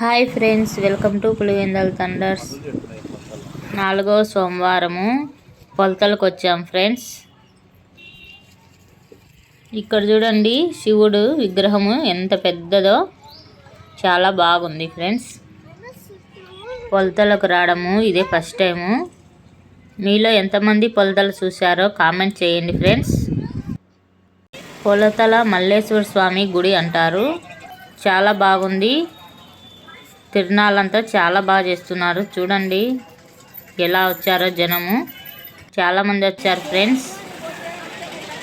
Hi friends welcome to Pulivendula Thunders. నాలుగో సోమవారము కొలతలకు వచ్చాం ఫ్రెండ్స్. ఇక్కడ చూడండి శివుడు విగ్రహము ఎంత పెద్దదో చాలా బాగుంది ఫ్రెండ్స్. కొలతలకు రావడము ఇదే ఫస్ట్ టైము. మీలో ఎంతమంది కొలతలు చూశారో కామెంట్ చేయండి ఫ్రెండ్స్. కొలతల మల్లేశ్వర స్వామి గుడి అంటారు. చాలా బాగుంది. తిరునాళ్ళంతా చాలా బాగా చేస్తున్నారు. చూడండి ఎలా వచ్చారో జనము. చాలామంది వచ్చారు ఫ్రెండ్స్.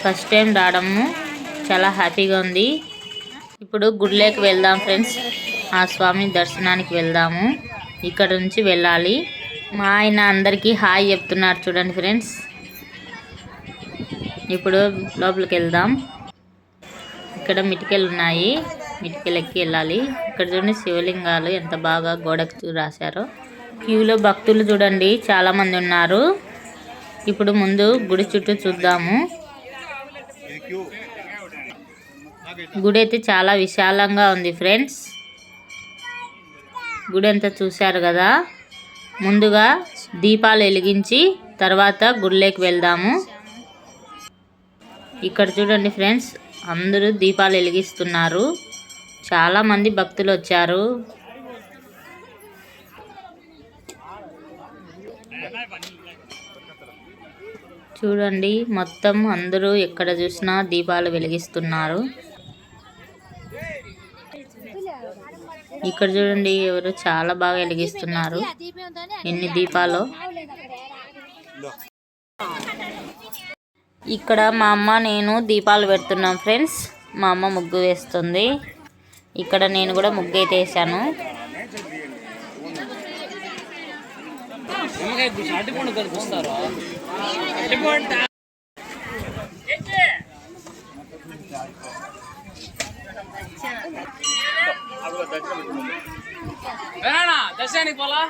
ఫస్ట్ టైం రావడము. చాలా హ్యాపీగా ఉంది. ఇప్పుడు గుడిలోకి వెళ్దాం ఫ్రెండ్స్. ఆ స్వామి దర్శనానికి వెళ్దాము. ఇక్కడ నుంచి వెళ్ళాలి. మా ఆయన అందరికీ హాయ్ చెప్తున్నారు చూడండి ఫ్రెండ్స్. ఇప్పుడు లోపలికి వెళ్దాం. ఇక్కడ మిటికెలు ఉన్నాయి. మిటికెలు ఎక్కి వెళ్ళాలి. ఇక్కడ చూడండి శివలింగాలు ఎంత బాగా గోడకు చూ- రాశారో. క్యూలో భక్తులు చూడండి చాలా మంది ఉన్నారు. ఇప్పుడు ముందు గుడి చుట్టూ చూద్దాము. గుడి అయితే చాలా విశాలంగా ఉంది ఫ్రెండ్స్. గుడి అంతా చూశారు కదా. ముందుగా దీపాలు వెలిగించి తర్వాత గుడిలోకి వెళ్దాము. ఇక్కడ చూడండి ఫ్రెండ్స్ అందరూ దీపాలు వెలిగిస్తున్నారు. చాలా మంది భక్తులు వచ్చారు. చూడండి మొత్తం అందరూ ఎక్కడ చూసినా దీపాలు వెలిగిస్తున్నారు. ఇక్కడ చూడండి ఎవరు చాలా బాగా వెలిగిస్తున్నారు. ఎన్ని దీపాలు. ఇక్కడ మా అమ్మ నేను దీపాలు పెడుతున్నాం ఫ్రెండ్స్. మా అమ్మ ముగ్గు వేస్తుంది. ఇక్కడ నేను కూడా ముగ్గు అయితే వేసాను దర్శనానికి పోలా?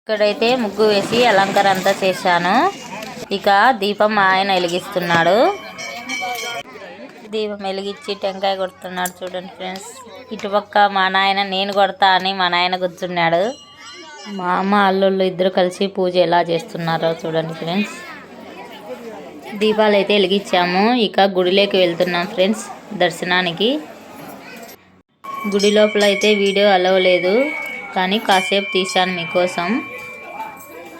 ఇక్కడైతే ముగ్గు వేసి అలంకారం అంతా చేశాను. ఇక దీపం మా ఆయన వెలిగిస్తున్నాడు. దీపం వెలిగించి టెంకాయ కొడుతున్నాడు చూడండి ఫ్రెండ్స్. ఇటుపక్క మా నాయన నేను కొడతా అని మా నాయన కూర్చున్నాడు. మా అమ్మ అల్లుళ్ళు ఇద్దరు కలిసి పూజ ఎలా చేస్తున్నారో చూడండి ఫ్రెండ్స్. దీపాలు అయితే వెలిగించాము. ఇక గుడిలోకి వెళ్తున్నాం ఫ్రెండ్స్ దర్శనానికి. గుడి లోపల అయితే వీడియో అలవలేదు కానీ కాసేపు తీశాను మీకోసం.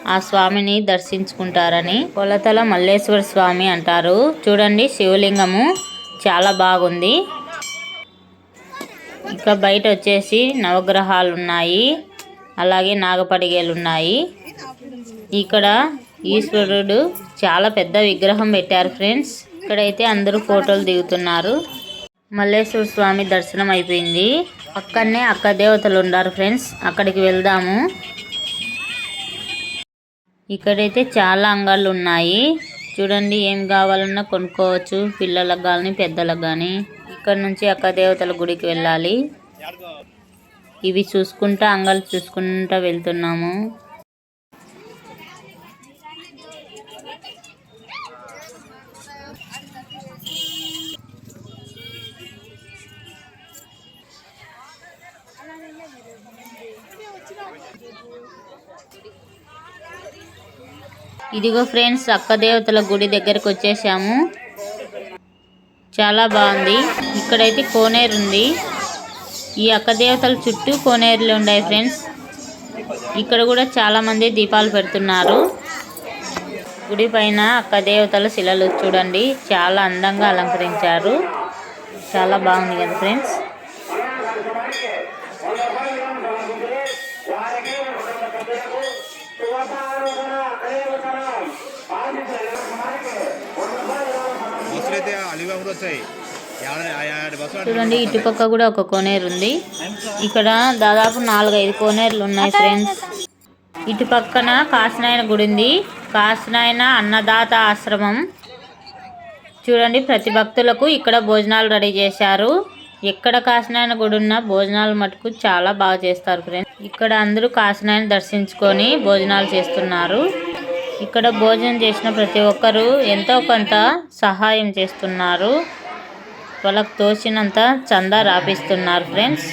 ఆ స్వామిని దర్శించుకుంటారని కొలతల మల్లేశ్వర స్వామి అంటారు. చూడండి శివలింగము. చాలా బాగుంది. ఇంకా బయట వచ్చేసి నవగ్రహాలు ఉన్నాయి అలాగే నాగపడిగేలు ఉన్నాయి ఇక్కడ ఈశ్వరుడు చాలా పెద్ద విగ్రహం పెట్టారు ఫ్రెండ్స్. ఇక్కడైతే అందరూ ఫోటోలు దిగుతున్నారు. మల్లేశ్వర స్వామి దర్శనం అయిపోయింది. పక్కనే అక్క దేవతలు ఉన్నారు ఫ్రెండ్స్. అక్కడికి వెళ్దాము. ఇక్కడైతే చాలా అంగళ్ళు ఉన్నాయి. చూడండి ఏం కావాలన్నా కొనుక్కోవచ్చు. పిల్లలకు కానీ పెద్దలకు కానీ ఇక్కడ నుంచి అక్క దేవతల గుడికి వెళ్ళాలి. ఇవి చూసుకుంటా అంగళ్ళు చూసుకుంటా వెళ్తున్నాము. ఇదిగో ఫ్రెండ్స్ అక్క దేవతల గుడి దగ్గరకు వచ్చేసాము. చాలా బాగుంది. ఇక్కడైతే కోనేరు ఉంది. ఈ అక్క దేవతల చుట్టూ కోనేరులు ఉన్నాయి ఫ్రెండ్స్. ఇక్కడ కూడా చాలా మంది దీపాలు పెడుతున్నారు. గుడి పైన అక్క దేవతల శిలలు చూడండి. చాలా అందంగా అలంకరించారు. చాలా బాగుంది కదా ఫ్రెండ్స్. బస్సులు అయితే అలిగా కూడా చూడండి ఇటుపక్క కూడా ఒక కోనేరు ఉంది. ఇక్కడ దాదాపు నాలుగైదు కోనేరులు ఉన్నాయి ఫ్రెండ్స్ ఇటు పక్కన కాసినాయన గుడి ఉంది. కాసినాయన అన్నదాత ఆశ్రమం. చూడండి ప్రతి భక్తులకు ఇక్కడ భోజనాలు రెడీ చేశారు. ఎక్కడ కాశీనాయన గుడి ఉన్నా భోజనాలు మటుకు చాలా బాగా చేస్తారు ఫ్రెండ్స్ ఇక్కడ అందరూ కాశీనాయన దర్శించుకొని భోజనాలు చేస్తున్నారు. ఇక్కడ భోజనం చేసిన ప్రతి ఒక్కరూ ఎంతో కొంత సహాయం చేస్తున్నారు. వాళ్ళకు తోచినంత చందా రాపిస్తున్నారు ఫ్రెండ్స్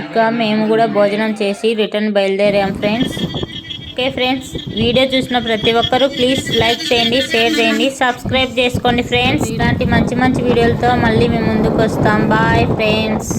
ఇంకా మేము కూడా భోజనం చేసి రిటర్న్ బయలుదేరాం ఫ్రెండ్స్ ఓకే ఫ్రెండ్స్ వీడియో చూసిన ప్రతి ఒక్కరూ ప్లీజ్ లైక్ చేయండి షేర్ చేయండి సబ్స్క్రైబ్ చేసుకోండి ఫ్రెండ్స్ ఇలాంటి మంచి మంచి వీడియోలతో మళ్ళీ మేము ముందుకు వస్తాం. Bye friends